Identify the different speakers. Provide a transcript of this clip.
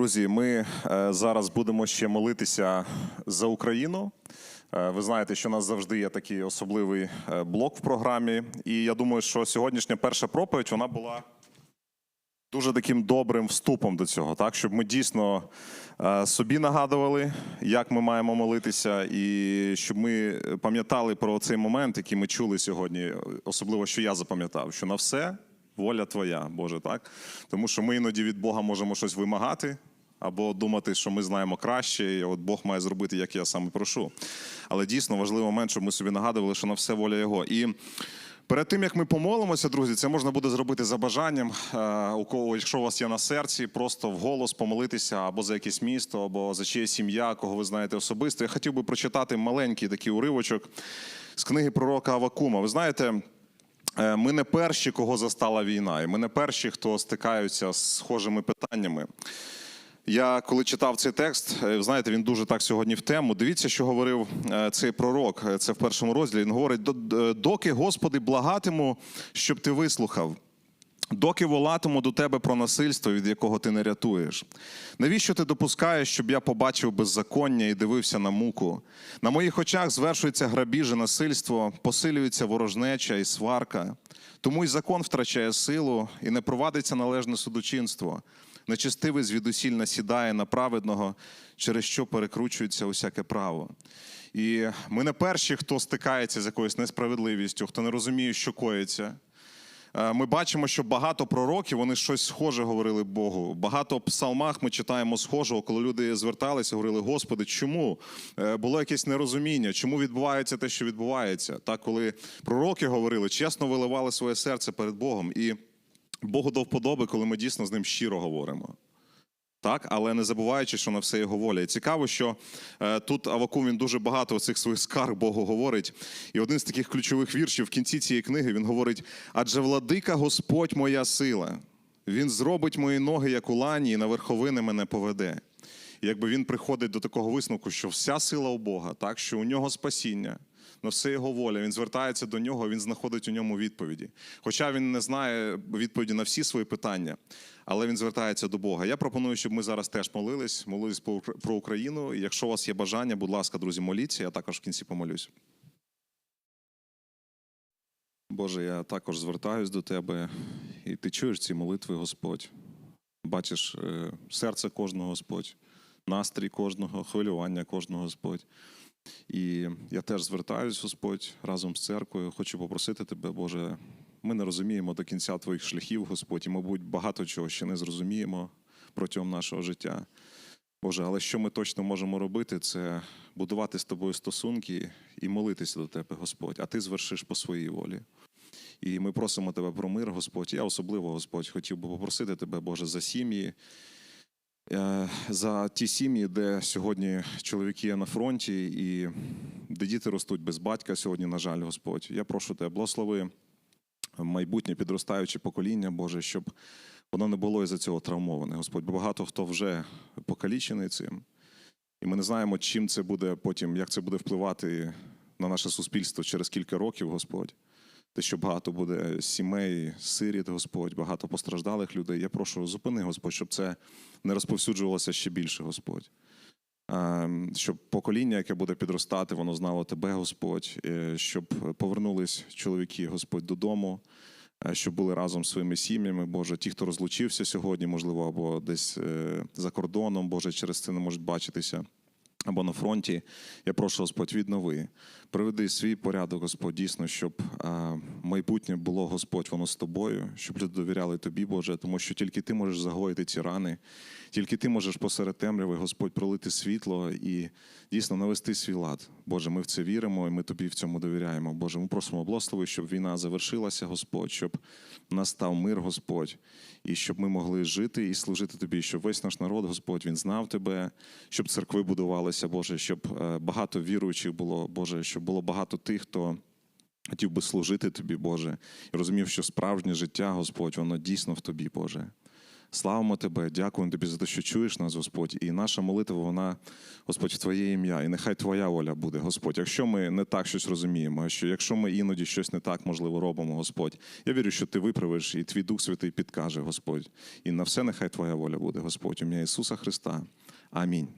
Speaker 1: Друзі, ми е, зараз будемо ще молитися за Україну. Е, Ви знаєте, що у нас завжди є такий особливий е, блок в програмі. І я думаю, що сьогоднішня перша проповідь вона була дуже таким добрим вступом до цього, так щоб ми дійсно собі нагадували, як ми маємо молитися, і щоб ми пам'ятали про цей момент, який ми чули сьогодні, особливо що я запам'ятав, що на все воля твоя, Боже, так тому що ми іноді від Бога можемо щось вимагати. Або думати, що ми знаємо краще, і от Бог має зробити, як я саме прошу. Але дійсно важливий момент, щоб ми собі нагадували, що на все воля Його. І Перед тим як ми помолимося, друзі, це можна буде зробити за бажанням. Е, У кого, якщо у вас є на серці, просто вголос помолитися або за якесь місто, або за чиєсь сім'я, кого ви знаєте особисто. Я хотів би прочитати маленький такий уривочок з книги пророка Авакума. Ви знаєте. е, Ми не перші, кого застала війна, і ми не перші, хто стикаються з схожими питаннями. Я коли читав цей текст, е, знаєте, він дуже так сьогодні в тему. Дивіться, що говорив е, цей пророк. Е, Це в першому розділі. Він говорить: доки, Господи, благатиму, щоб ти вислухав. Доки волатиму до тебе про насильство, від якого ти не рятуєш. Навіщо ти допускаєш, щоб я побачив беззаконня і дивився на муку? На моїх очах звершується грабіж і насильство, посилюється ворожнеча і сварка. Тому й закон втрачає силу і не провадиться належне судочинство. Нечестивий звідусіль насідає на праведного, через що перекручується усяке право. І ми не перші, хто стикається з якоюсь несправедливістю, хто не розуміє, що коїться. Е, Ми бачимо, що багато пророків вони щось схоже говорили Богу. Багато псалмах ми читаємо схожого, коли люди зверталися, говорили: Господи, чому Е, було якесь нерозуміння? Чому відбувається те, що відбувається? Так, коли пророки говорили, чесно виливали своє серце перед Богом, і Богу до вподоби, коли ми дійсно з ним щиро говоримо. Так, але не забуваючи, що на все його воля. І цікаво, що е, тут Авакум він дуже багато цих своїх скарг Богу говорить. І один з таких ключових віршів в кінці цієї книги він говорить: адже владика Господь моя сила, він зробить мої ноги, як у лані, і на верховини мене поведе. І якби він приходить до такого висновку, що вся сила у Бога, так, що у нього спасіння, на все його воля, він звертається до нього, він знаходить у ньому відповіді. Хоча він не знає відповіді на всі свої питання, але він звертається до Бога. Я пропоную, щоб ми зараз теж молились, молились про Україну. І якщо у вас є бажання, будь ласка, друзі, моліться. Я також в кінці помолюсь. Боже, я також звертаюсь до тебе, і ти чуєш ці молитви, Господь. Бачиш е, серце кожного Господь, настрій кожного, хвилювання кожного Господь. І я теж звертаюсь, Господь, разом з церквою. Хочу попросити тебе, Боже. Ми не розуміємо до кінця твоїх шляхів, Господь, і, мабуть, багато чого ще не зрозуміємо протягом нашого життя. Боже, але що ми точно можемо робити, це будувати з тобою стосунки і молитися до тебе, Господь, а ти звершиш по своїй волі. І ми просимо тебе про мир, Господь. Я особливо, Господь, хотів би попросити тебе, Боже, за сім'ї, за ті сім'ї, де сьогодні чоловіки є на фронті і де діти ростуть без батька сьогодні, на жаль, Господь. Я прошу тебе, благослови майбутнє підростаюче покоління, Боже, щоб воно не було із-за цього травмоване, Господь. Бо багато хто вже покалічений цим. І ми не знаємо, чим це буде потім, як це буде впливати на наше суспільство через кілька років, Господь. Те, що багато буде сімей, сиріт, Господь, багато постраждалих людей. Я прошу, зупини, Господь, щоб це не розповсюджувалося ще більше, Господь. Щоб покоління, яке буде підростати, воно знало тебе, Господь, е, щоб повернулись чоловіки, Господь, додому, е, щоб були разом з своїми сім'ями, Боже. Ті, хто розлучився сьогодні, можливо, або десь е, за кордоном, Боже, через це не можуть бачитися. Або на фронті, я прошу Господь, віднови, приведи свій порядок, Господь, дійсно, щоб а, майбутнє було Господь, воно з тобою, щоб люди довіряли тобі, Боже, тому що тільки ти можеш загоїти ці рани, тільки ти можеш посеред темряви, Господь, пролити світло і дійсно навести свій лад. Боже, ми в це віримо, і ми тобі в цьому довіряємо. Боже, ми просимо благослови, щоб війна завершилася, Господь, щоб настав мир, Господь, і щоб ми могли жити і служити тобі, щоб весь наш народ, Господь, він знав тебе, щоб церкви будувалися, Боже, щоб е, багато віруючих було, Боже, щоб було багато тих, хто. Хотів би служити тобі, Боже, і розумів, що справжнє життя, Господь, воно дійсно в тобі, Боже. Славимо Тебе, дякуємо Тобі за те, що чуєш нас, Господь. І наша молитва, вона, Господь, в Твоє ім'я. І нехай Твоя воля буде, Господь. Якщо ми не так щось розуміємо, що якщо ми іноді щось не так, можливо, робимо, Господь, я вірю, що Ти виправиш, і Твій Дух Святий підкаже, Господь. І на все нехай Твоя воля буде, Господь. У ім'я Ісуса Христа. Амінь.